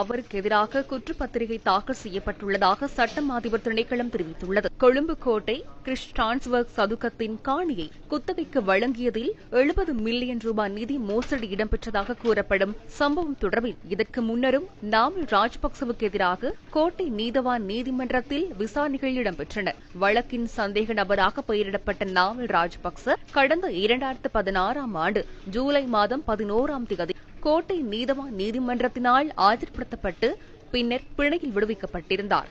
அவருக்கு எதிராக குற்றப்பத்திரிகை தாக்கல் செய்யப்பட்டுள்ளதாக சட்டம் அதிபர் திணைக்களம் தெரிவித்துள்ளது. கொழும்பு கோட்டை கிறிஸ் டிரான்ஸ்வர்க் சதுக்கத்தின் காணியை குத்தகைக்கு வழங்கியதில் எழுபது மில்லியன் ரூபாய் நிதி மோசடி இடம்பெற்றதாக கூறப்படும் சம்பவம் தொடர்பில் இதற்கு முன்னரும் நாமல் ராஜபக்சவுக்கு எதிராக கோட்டை நீதவான் நீதிமன்றத்தில் விசாரணைகள் இடம்பெற்றன. வழக்கின் சந்தேக நபராக பெயரிடப்பட்ட நாமல் ராஜபக்ச கடந்த இரண்டாயிரத்து பதினாறாம் ஆண்டு ஜூலை மாதம் பதினோராம் தேதி கோட்டை நீதவான் நீதிமன்றத்தினால் ஆஜர்படுத்தப்பட்டு பின்னர் பிணையில் விடுவிக்கப்பட்டிருந்தார்.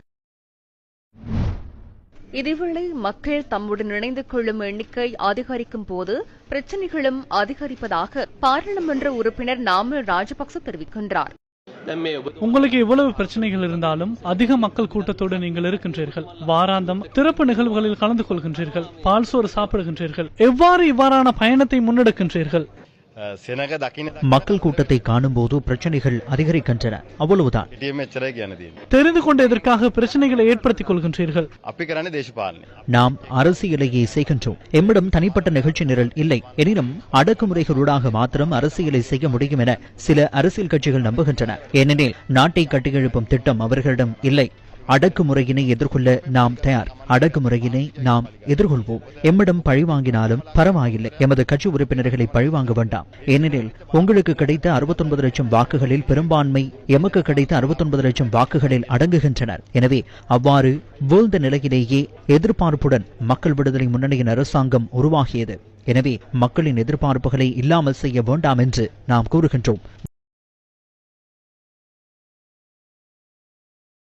இதேவேளை மக்கள் தம்முடன் இணைந்து கொள்ளும் எண்ணிக்கை அதிகரிக்கும் போது பிரச்சனைகளும் அதிகரிப்பதாக பாராளுமன்ற உறுப்பினர் நாமல் ராஜபக்ச தெரிவிக்கின்றார். உங்களுக்கு எவ்வளவு பிரச்சனைகள் இருந்தாலும் அதிக மக்கள் கூட்டத்தோடு நீங்கள் இருக்கின்றீர்கள். வாராந்தம் திறப்பு நிகழ்வுகளில் கலந்து கொள்கின்றீர்கள். பால்சோறு சாப்பிடுகின்றீர்கள். எவ்வாறு இவ்வாறான பயணத்தை முன்னெடுக்கின்றீர்கள்? மக்கள் கூட்டத்தை காணும் போது பிரச்சனைகள் அதிகரிக்கின்றன. அவ்வளவுதான். தெரிந்து கொண்ட எதற்காக பிரச்சனைகளை ஏற்படுத்திக் கொள்கின்றீர்கள்? நாம் அரசியலையே செய்கின்றோம். எம்மிடம் தனிப்பட்ட நிகழ்ச்சி நிரல் இல்லை. எனினும் அடக்குமுறைகளூடாக மாத்திரம் அரசியலை செய்ய முடியும் என சில அரசியல் கட்சிகள் நம்புகின்றன. ஏனெனில் நாட்டை கட்டியெழுப்பும் திட்டம் அவர்களிடம் இல்லை. அடக்குமுறையினை எதிர்கொள்ள நாம் தயார். அடக்குமுறையினை நாம் எதிர்கொள்வோம். எம்மிடம் பழிவாங்கினாலும் பரவாயில்லை. எமது கட்சி உறுப்பினர்களை பழிவாங்க வேண்டாம். ஏனெனில் உங்களுக்கு கிடைத்த 69 லட்சம் வாக்குகளில் பெரும்பான்மை எமக்கு கிடைத்த 69 லட்சம் வாக்குகளில் அடங்குகின்றனர். எனவே அவ்வாறு வீழ்ந்த நிலையிலேயே எதிர்பார்ப்புடன் மக்கள் விடுதலை முன்னணியின் அரசாங்கம் உருவாகியது. எனவே மக்களின் எதிர்பார்ப்புகளை இல்லாமல் செய்ய வேண்டாம் என்று நாம் கூறுகின்றோம்.